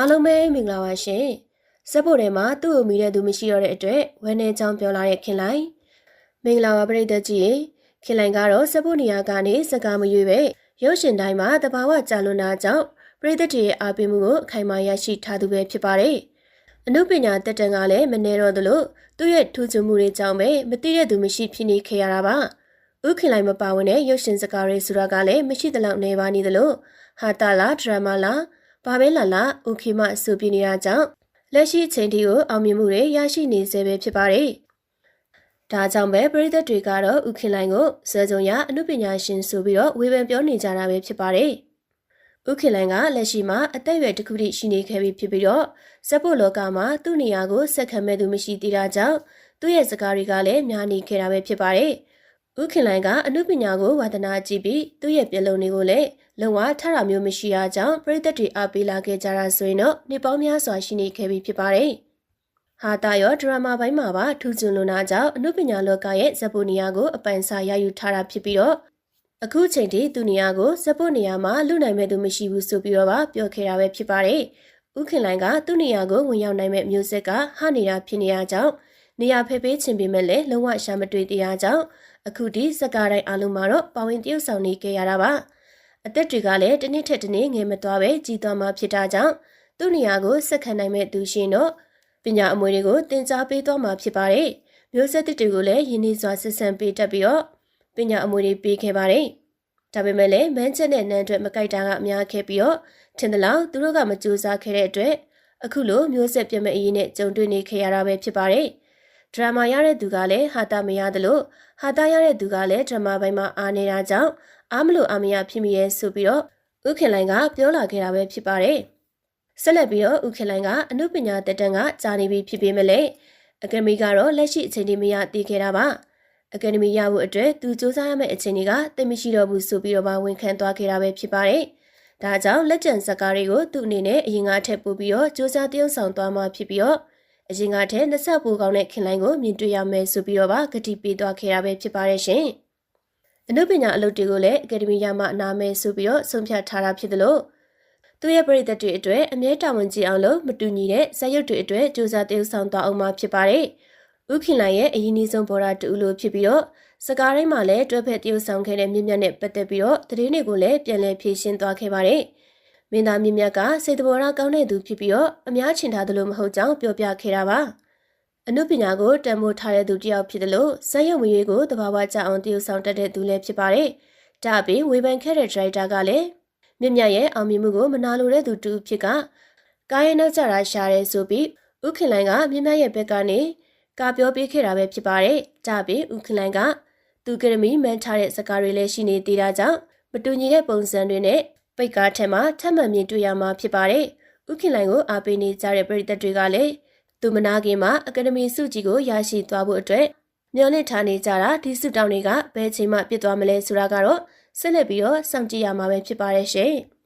အားလုံးပဲမင်္ဂလာပါရှင်။စက်ဖို့ထဲမှာသူ့ကိုမိတဲ့သူမရှိတော့တဲ့အတွက်ဝမ်းနေချောင်းပြောလာတဲ့ခင်လိုင်းမင်္ဂလာပါပရိသတ်ကြီးရေခင်လိုင်းကတော့စက်ဖို့နေရာကနေစကားမရွေပဲရုပ်ရှင်တိုင်းမှာတဘာဝကြာလွန်တာကြောင့်ပရိသတ်တွေရဲ့အားပေးမှုကိုအခိုင်အမာရရှိထားသူပဲဖြစ်ပါတယ်။အနုပညာတက်တန်ကလည်းမနေတော့သလိုသူ့ရဲ့ထူးချွန်မှုတွေကြောင့်ပဲမသိတဲ့သူမရှိဖြစ်နေခဲ့ရတာပါ။ဥခင်လိုင်းမပါဝင်တဲ့ရုပ်ရှင်စကားတွေဆိုတာကလည်းမရှိသလောက်နေပါနေသလိုဟာတာလာဒရမာလာ ဘာပဲလာလာဥခိမအဆိုပြနေတာကြောင့်လက်ရှိအချိန်ထိကိုအောင်မြင်မှုတွေရရှိနေစေပဲဖြစ်ပါတယ်။ဒါကြောင့်ပဲပြည်သက်တွေကတော့ဥခင်လိုင်းကိုဇေကြုံရအမှုပညာရှင်ဆိုပြီးတော့ဝေဖန်ပြောနေကြတာပဲဖြစ်ပါတယ်။ဥခင်လိုင်းကလက်ရှိမှာအသက်အရွယ်တစ်ခုထိရှိနေခဲ့ပြီဖြစ်ပြီးတော့ဇက်ဖို့လောကမှာသူ့နေရာကိုဆက်ခံမဲ့သူမရှိသေးတာကြောင့်သူ့ရဲ့စကားတွေကလည်းများနေခဲ့တာပဲဖြစ်ပါတယ်။ဥခင်လိုင်းကအမှုပညာကိုဝါသနာကြည့်ပြီးသူ့ရဲ့ပြလုံးတွေကိုလည်း လုံဝထတာမျိုးမရှိတာကြောင့်ပြည်သက်တွေအားပေးလာခဲ့ကြတာဆိုရင်တော့နှစ်ပေါင်းများစွာရှိနေခဲ့ပြီဖြစ်ပါတယ်။ဟာတာရောဒရမာပိုင်းမှာပါထူးချွန်လွန်တာကြောင့်အမှုပညာလောကရဲ့ဇပိုနီယာကိုအပိုင်စားရယူထားတာဖြစ်ပြီးတော့အခုချိန်ထိသူနေရာကိုဇပိုနီယာမှာလူနိုင်မဲ့သူမရှိဘူးဆိုပြီးတော့ပါပြောခဲ့တာပဲဖြစ်ပါတယ်။ဥခင်လိုင်းကသူ့နေရာကိုဝင်ရောက်နိုင်မဲ့မျိုးဆက်ကဟာနေတာဖြစ်နေရကြောင်းနေရာဖယ်ပေးခြင်းပေမဲ့လည်းလုံးဝရှာမတွေ့တရားကြောင့်အခုဒီစကားတိုင်းအလုံးမှာတော့ပဝင်တရုပ်ဆောင်နေကြရတာပါ အသက်တွေကလည်းတစ်နှစ်ထက်တစ်နှစ်ငယ်မသွားပဲကြီးသွားမှဖြစ်တာကြောင့်သူ့နေရာကိုဆက်ခံနိုင်မဲ့သူရှင်တော့ပညာအမွေတွေကိုတင် जा ပေးသွားမှာဖြစ်ပါတယ်မျိုးဆက်တစ်တွေကိုလည်းယင်းနှီးစွာဆက်ဆံပေးတတ်ပြီးတော့ပညာအမွေတွေပေးခဲ့ပါတယ်ဒါပေမဲ့လည်းမန်းချက်နဲ့နန်းအတွက်မကြိုက်တာကအများခဲ့ပြီးတော့ထင်သလောက်သူတို့ကမကြိုးစားခဲ့တဲ့အတွက်အခုလိုမျိုးဆက်ပြတ်မဲ့အရေးနဲ့ကြုံတွေ့နေခဲ့ရတာပဲဖြစ်ပါတယ်။ ဒရမာရတဲ့သူကလည်းဟာတာမရသလိုဟာတာရတဲ့သူကလည်းဒရမာပိုင်းမှာအားနေတာကြောင့်အားမလို့အားမရဖြစ်မိရဲ့ဆိုပြီးတော့ဥခင်လိုင်းကပြောလာခဲ့တာပဲဖြစ်ပါတယ်။ဆက်လက်ပြီးတော့ဥခင်လိုင်းကအမှုပညာတက်တန်းကကြာနေပြီဖြစ်ပေမဲ့လည်းအကယ်ဒမီကတော့လက်ရှိအချိန်ဒီမရတည်ခဲ့တာပါ။အကယ်ဒမီရဖို့အတွက်သူစူးစမ်းရမယ့်အချိန်တွေကသိမရှိတော့ဘူးဆိုပြီးတော့မှဝန်ခံသွားခဲ့တာပဲဖြစ်ပါတယ်။ဒါကြောင့်လက်ကျန်ဇာတ်ကားတွေကိုသူ့အနေနဲ့အရင်ကထက်ပိုပြီးတော့စူးစမ်းတရုပ်ဆောင်သွားမှဖြစ်ပြီးတော့ အရင်ကတည်းနှစ်ဆက်ပူကောင်းတဲ့ခင်လိုင်းကိုမြင်တွေ့ရမယ်ဆိုပြီးတော့ပါဂတိပေးသွားခဲ့တာပဲဖြစ်ပါတယ်ရှင်။အနုပညာအလုပ်တွေကိုလည်းအကယ်ဒမီရမှအနာမယ်ဆိုပြီးတော့ဆုံးဖြတ်ထားတာဖြစ်သလိုသူရဲ့ပြည်သက်တွေအတွက်အမြဲတာဝန်ကြီးအောင်လို့မတူညီတဲ့ဇာတ်ရုပ်တွေအတွက်စူးစမ်းတည်ဆောင်သွားအောင်မှဖြစ်ပါတယ်။ဥခင်လိုင်းရဲ့အရင်အဆုံးဘော်ဒါတူလို့ဖြစ်ပြီးတော့စကားရင်းမှာလည်းတွဲဖက်တည်ဆောင်ခဲ့တဲ့မြင့်မြတ်နဲ့ပတ်သက်ပြီးတော့သတင်းတွေကိုလည်းပြန်လည်ဖြည့်ရှင်းသွားခဲ့ပါတယ်။ မင်းသားမြင့်မြတ်ကစိတ်တဘောရကောင်းတဲ့သူဖြစ်ပြီးတော့အများချင်ထားသလိုမဟုတ်ကြောင်းပြောပြခဲ့တာပါအနုပညာကိုတန်ဖိုးထားတဲ့သူတစ်ယောက်ဖြစ်တယ်လို့စက်ရုံမရွေးကိုတဘာဝကြအောင်တည်ဆောင်တတ်တဲ့သူလည်းဖြစ်ပါတယ်ဒါအပြင်ဝေဖန်ခဲ့တဲ့ဒရိုက်တာကလည်းမြင့်မြတ်ရဲ့အောင်မြင်မှုကိုမနာလိုတဲ့သူတူဖြစ်ကကာယနောက်ကြတာရှာရဲဆိုပြီးဥခင်လိုင်းကမြင့်မြတ်ရဲ့ဘက်ကနေကာပြောပေးခဲ့တာပဲဖြစ်ပါတယ်ဒါအပြင်ဥခင်လိုင်းကသူကရမီမန်ထားတဲ့စကားတွေလည်းရှိနေသေးတာကြောင့်မတူညီတဲ့ပုံစံတွေနဲ့ ပိတ်ကားထက်မှထပ်မံမြင်တွေ့ရမှာဖြစ်ပါတယ်။ဥခင်လိုင်ကိုအားပေးနေကြတဲ့ပရိသတ်တွေကလည်းသူမနာခင်မှာအကယ်ဒမီဆုကြီးကိုရရှိသွားဖို့အတွက်မျှော်လင့်ထားနေကြတာဒီဆုတောင်းတွေကဘယ်ချိန်မှပြည့်သွားမလဲဆိုတာကတော့ဆက်လက်ပြီးတော့စောင့်ကြည့်ရမှာပဲဖြစ်ပါတယ်ရှင်။